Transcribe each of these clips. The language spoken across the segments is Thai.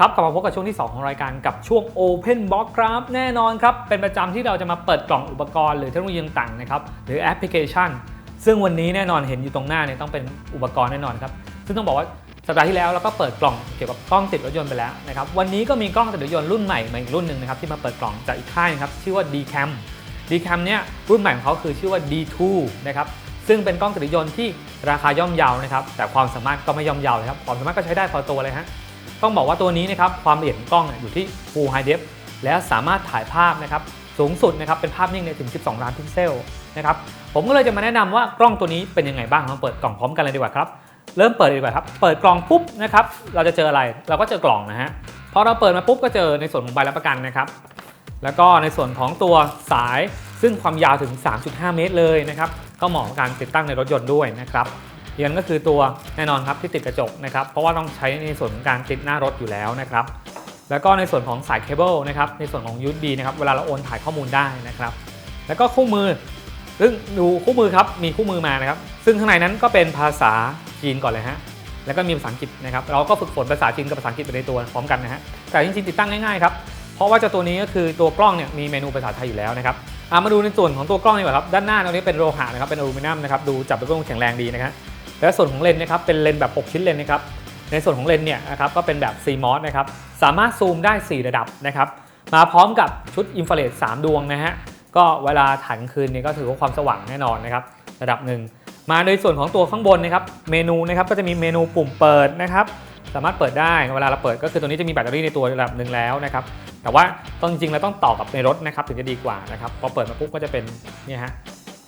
ครับกลับมาพบกับช่วงที่ 2 ของรายการกับช่วง Open Box ครับแน่นอนครับ เป็นประจำที่เราจะมาเปิดกล่องอุปกรณ์หรือเทคโนโลยีต่างๆนะครับหรือแอปพลิเคชัน ซึ่งวันนี้แน่นอนเห็นอยู่ตรงหน้าเนี่ยต้องเป็นอุปกรณ์แน่นอนครับ ซึ่งต้องบอกว่าสัปดาห์ที่แล้วเราก็เปิดกล่องเกี่ยวกับกล้องติดรถยนต์ไปแล้วนะครับวันนี้ก็มีกล้องติดรถยนต์รุ่นใหม่มาอีกรุ่นหนึ่งนะครับที่มาเปิดกล่องจากอีกค่ายนะครับชื่อว่า Dcam Dcam เนี่ยรุ่นใหม่ของเขาคือชื่อว่า D2 นะครับซึ่งเป็นกล้องติดรถยนต์ที่ราคาย่อมเยานะครับแต่ความสามารถก็ไม่ย่อมเยาเลยครับความสามารถก็ใช้ได้พอตัวเลยฮะ ต้องบอกว่าตัวนี้นะครับความละเอียดของกล้องอยู่ที่ Full High Def และสามารถถ่ายภาพนะครับสูงสุดนะครับเป็นภาพนิ่งในถึง 12 ล้านพิกเซลนะครับผมก็เลยจะมาแนะนำว่ากล้องตัวนี้เป็นยังไงบ้างมาเปิดกล่องพร้อมกันเลยดีกว่าครับเริ่มเปิดเลยดีกว่าครับ เปิดกล่องปุ๊บนะครับ เราจะเจออะไร เราก็เจอกล่องนะฮะ พอเราเปิดมาปุ๊บก็เจอในส่วนของใบรับประกันนะครับ แล้วก็ในส่วนของตัวสายซึ่งความยาวถึง 3.5 เมตรเลยนะครับ ก็เหมาะกับการติดตั้งในรถยนต์ด้วยนะครับ อีกอันก็คือตัวแน่นอนครับที่ติดกระจกนะครับ เพราะว่าต้องใช้ในส่วนของการติดหน้ารถอยู่แล้วนะครับ แล้วก็ในส่วนของสายเคเบิลนะครับ ในส่วนของ USB นะครับ เวลาเราโอนถ่ายข้อมูลได้นะครับ แล้วก็คู่มือ ซึ่งดูคู่มือครับ มีคู่มือมานะครับ ซึ่งข้างในนั้นก็เป็นภาษาจีนก่อนเลยฮะ แล้วก็มีภาษาอังกฤษนะครับ เราก็ฝึกฝนภาษาจีนกับภาษาอังกฤษไปในตัวพร้อมกันนะฮะ แต่จริงๆติดตั้งง่ายๆครับ เพราะว่าเจ้าตัวนี้ก็คือตัวกล้องเนี่ยมีเมนูภาษาไทยอยู่แล้วนะครับามาดูในส่วนของตัวกล้องดีกว่าครับ ด้านหน้าตรงนี้เป็นโลหะนะครับ เป็นอลูมิเนียมนะครับ ดูจับเป็นกล้องแข็งแรงดีนะครับ และส่วนของเลนส์นะครับเป็นเลนส์แบบ 6 ชิ้นเลนส์นะครับในส่วนของเลนส์เนี่ยนะครับก็เป็นแบบ CMOS นะครับสามารถซูมได้ 4 ระดับนะครับมาพร้อมกับชุดอินฟราเรด3ดวงนะฮะก็เวลาถ่ายกลางคืนเนี่ยก็ถือว่าความสว่างแน่นอนนะครับระดับหนึ่งมาในส่วนของตัวข้างบนนะครับเมนูนะครับก็จะมีเมนูปุ่มเปิดนะครับสามารถเปิดได้เวลาเราเปิดก็คือตัวนี้จะมีแบตเตอรี่ในตัวระดับหนึ่งแล้วนะครับแต่ว่าต้องจริงเราต้องต่อกับในรถนะครับถึงจะดีกว่านะครับพอเปิดมาปุ๊บก็จะเป็นเนี่ยฮะ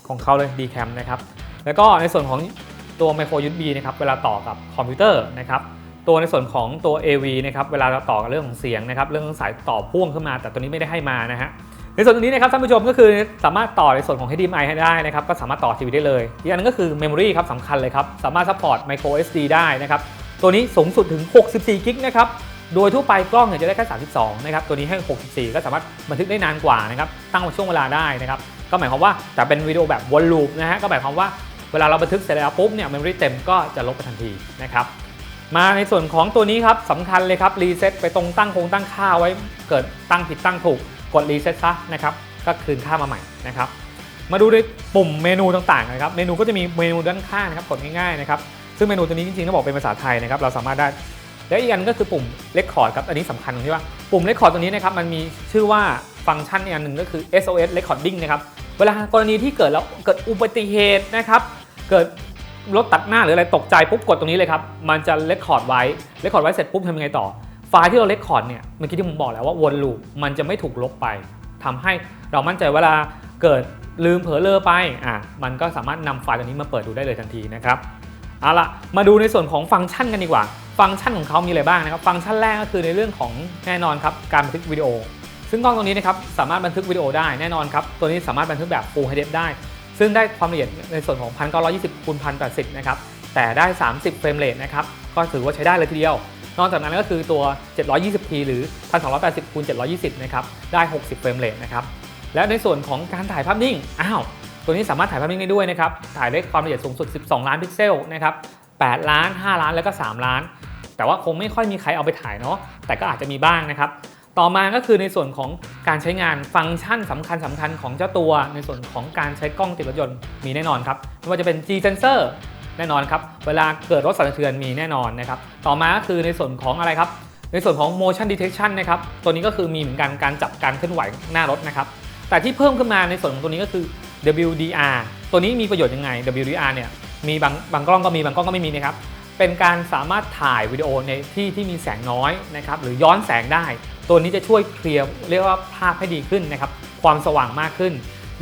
ของเขาเลย Dcam นะครับแล้วก็ในส่วนของ ตัว micro USB นะครับเวลาต่อกับคอมพิวเตอร์นะครับตัวในส่วนของตัว AV นะครับเวลาเราต่อกับเรื่องของเสียงนะครับเรื่องสายต่อพ่วงขึ้นมา แต่ตัวนี้ไม่ได้ให้มานะฮะในส่วนตรงนี้นะครับท่านผู้ชมก็คือสามารถต่อในส่วนของ HDMI ให้ได้นะครับก็สามารถต่อทีวีได้เลยอีกอันนึงก็คือ Memory ครับสำคัญเลยครับสามารถซัพพอร์ต micro SD ได้นะครับตัวนี้สูงสุดถึง 64 กิกนะครับโดยทั่วไปกล้องเนี่ยจะได้แค่ 32 นะครับ ตัวนี้ให้ 64 ก็สามารถบันทึกได้นานกว่านะครับ ตั้งช่วงเวลาได้นะครับ ก็หมายความว่าแต่เป็นวิดีโอแบบวนลูปนะฮะ ก็หมายความว่า เวลาเราบันทึกเสร็จแล้วปุ๊บเนี่ย memory เต็มก็จะลบไปทันทีนะครับมาในส่วนของตัวนี้ครับสำคัญเลยครับรีเซ็ตไปตรงตั้งคงตั้งค่าไว้เกิดตั้งผิดตั้งถูกกดรีเซ็ตซะนะครับก็คืนค่ามาใหม่นะครับมาดูในปุ่มเมนูต่างๆนะครับเมนูก็จะมีเมนูด้านข้างนะครับกดง่ายๆนะครับซึ่งเมนูตัวนี้จริงๆต้องบอกเป็นภาษาไทยนะครับเราสามารถได้และอีกอันก็คือปุ่มเลคคอร์ดครับอันนี้สำคัญตรงที่ว่าปุ่มเลคคอร์ดตัวนี้นะครับมันมีชื่อว่าฟังก์ชันอีกอันหนึ่งก็คือ SOS Recording นะครับ เวลากรณีที่เกิดแล้วเกิดอุบัติเหตุนะครับ เกิดรถตัดหน้าหรืออะไรตกใจปุ๊บกดตรงนี้เลยครับ มันจะเลคคอร์ดไว้เลคคอร์ดไว้เสร็จปุ๊บทำยังไงต่อ ไฟล์ที่เราเลคคอร์ดเนี่ยเมื่อกี้ที่ผมบอกแล้วว่าวนลูปมันจะไม่ถูกลบไปทำให้เรามั่นใจเวลาเกิดลืมเผลอเลอไปอะมันก็สามารถนำไฟล์ตัวนี้มาเปิดดูได้เลยทันทีนะครับเอาละมาดูในส่วนของฟังก์ชันกันดีกว่า ฟังก์ชันของเขามีอะไรบ้างนะครับ ฟังก์ชันแรกก็คือในเรื่องของแน่นอนครับการบันทึกวิดีโอ ซึ่งกล้องตัวนี้นะครับสามารถบันทึกวิดีโอได้แน่นอนครับ ตัวนี้สามารถบันทึกแบบ Full HD ได้ ซึ่งได้ความละเอียดในส่วนของ 1920คูณ1080นะครับแต่ได้ 30 เฟรมเรทนะครับก็ถือว่าใช้ได้เลยทีเดียวนอกจากนั้นก็คือตัว 720p หรือ 1280คูณ720นะครับได้ 60 เฟรมเรทนะครับและในส่วนของการถ่ายภาพนิ่งอ้าวตัวนี้สามารถถ่ายภาพนิ่งได้ด้วยนะครับถ่ายได้ความละเอียดสูงสุด 12 ล้านพิกเซลนะครับ8ล้าน 5 ล้านแล้วก็ 3 ล้าน แต่ว่าคงไม่ค่อยมีใครเอาไปถ่ายเนาะแต่ก็อาจจะมีบ้างนะครับ ต่อมาก็คือในส่วนของการใช้งานฟังก์ชันสำคัญสำคัญของเจ้าตัว ในส่วนของการใช้กล้องติดรถยนต์มีแน่นอนครับไม่ว่าจะเป็น G sensor แน่นอนครับเวลาเกิดรถสั่นสะเทือนมีแน่นอนนะครับต่อมาก็คือในส่วนของอะไรครับ ในส่วนของ motion detection นะครับตัวนี้ก็คือมีเหมือนกันการจับการเคลื่อนไหวหน้ารถนะครับแต่ที่เพิ่มขึ้นมาในส่วนของตัวนี้ก็คือ WDR ตัวนี้มีประโยชน์ยังไง WDR เนี่ยมีบางบางกล้องก็มีบางกล้องก็ไม่มีนะครับเป็นการสามารถถ่ายวิดีโอในที่ที่มีแสงน้อยนะครับหรือย้อนแสงได้ ตัวนี้จะช่วยเคลียร์เรียกว่าภาพให้ดีขึ้นนะครับความสว่างมากขึ้น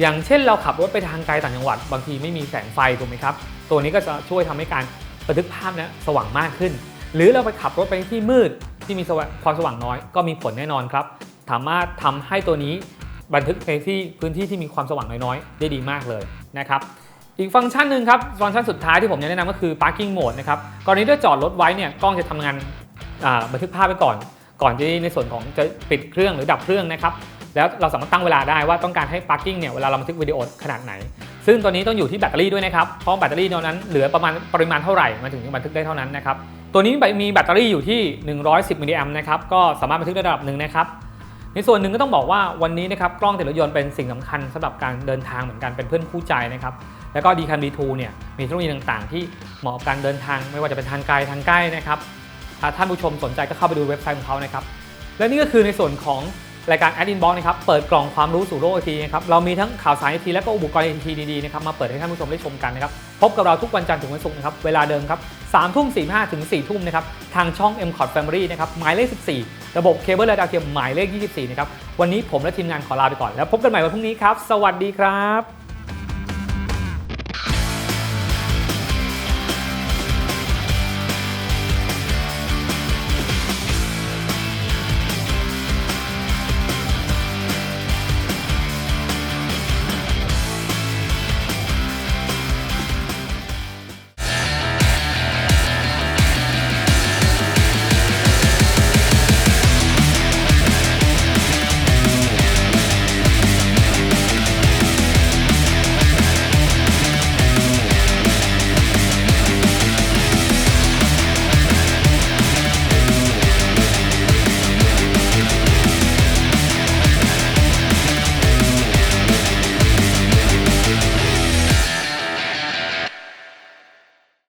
อย่างเช่นเราขับรถไปทางไกลต่างจังหวัด บางทีไม่มีแสงไฟถูกไหมครับตัวนี้ก็จะช่วยทำให้การบันทึกภาพนี้สว่างมากขึ้น หรือเราไปขับรถไปที่มืดที่มีความสว่างน้อยก็มีผลแน่นอนครับสามารถทำให้ตัวนี้บันทึกในที่พื้นที่ที่มีความสว่างน้อยๆ ได้ดีมากเลยนะครับอีกฟังก์ชันหนึ่งครับฟังก์ชันสุดท้ายที่ผมจะแนะนำก็คือ parking mode นะครับกรณีถ้าจอดรถไว้เนี่ยกล้องจะทำงานบันทึกภาพไปก่อน ก่อนที่ในส่วนของจะปิดเครื่องหรือดับเครื่องนะครับแล้วเราสามารถตั้งเวลาได้ว่าต้องการให้ parking เนี่ยเวลาเราบันทึกวิดีโอขนาดไหน ซึ่งตัวนี้ต้องอยู่ที่แบตเตอรี่ด้วยนะครับเพราะแบตเตอรี่ตัวนั้นเหลือประมาณปริมาณเท่าไหร่มันถึงจะบันทึกได้เท่านั้นนะครับตัวนี้มีแบตเตอรี่อยู่ที่ 110มิลลิแอมป์นะครับก็สามารถบันทึกได้ระดับหนึ่งนะครับในส่วนหนึ่งก็ต้องบอกว่าวันนี้นะครับกล้องติดรถยนต์เป็นสิ่งสำคัญสำหรับการเดินทางเหมือนกันเป็นเพื่อนคู่ใจนะครับแล้วก็ d c a m D2 เนี่ยมีเทคโนโลยีต่างๆ ที่เหมาะกับการเดินทางไม่ว่าจะเป็นทางไกลทางใกล้นะครับ ถ้าท่านผู้ชมสนใจก็เข้าไปดูเว็บไซต์ของเขานะครับ และนี่ก็คือในส่วนของรายการ Ad Inbox นะครับ เปิดกล่องความรู้สู่โลกไอทีนะครับ เรามีทั้งข่าวสารไอทีและก็อุปกรณ์ไอทีดีๆนะครับ มาเปิดให้ท่านผู้ชมได้ชมกันนะครับ พบกับเราทุกวันจันทร์ถึงวันศุกร์นะครับ เวลาเดิมครับ3ทุ่ม45ถึง4ทุ่มนะครับ ทางช่อง m c o t Family นะครับ หมายเลข 14 ระบบเคเบิลและดาวเทียมหมายเลข 24 นะครับ วันนี้ผมและทีมงานขอลาไปก่อน แล้วพบกันใหม่วันพรุ่งนี้ครับ สวัสดีครับ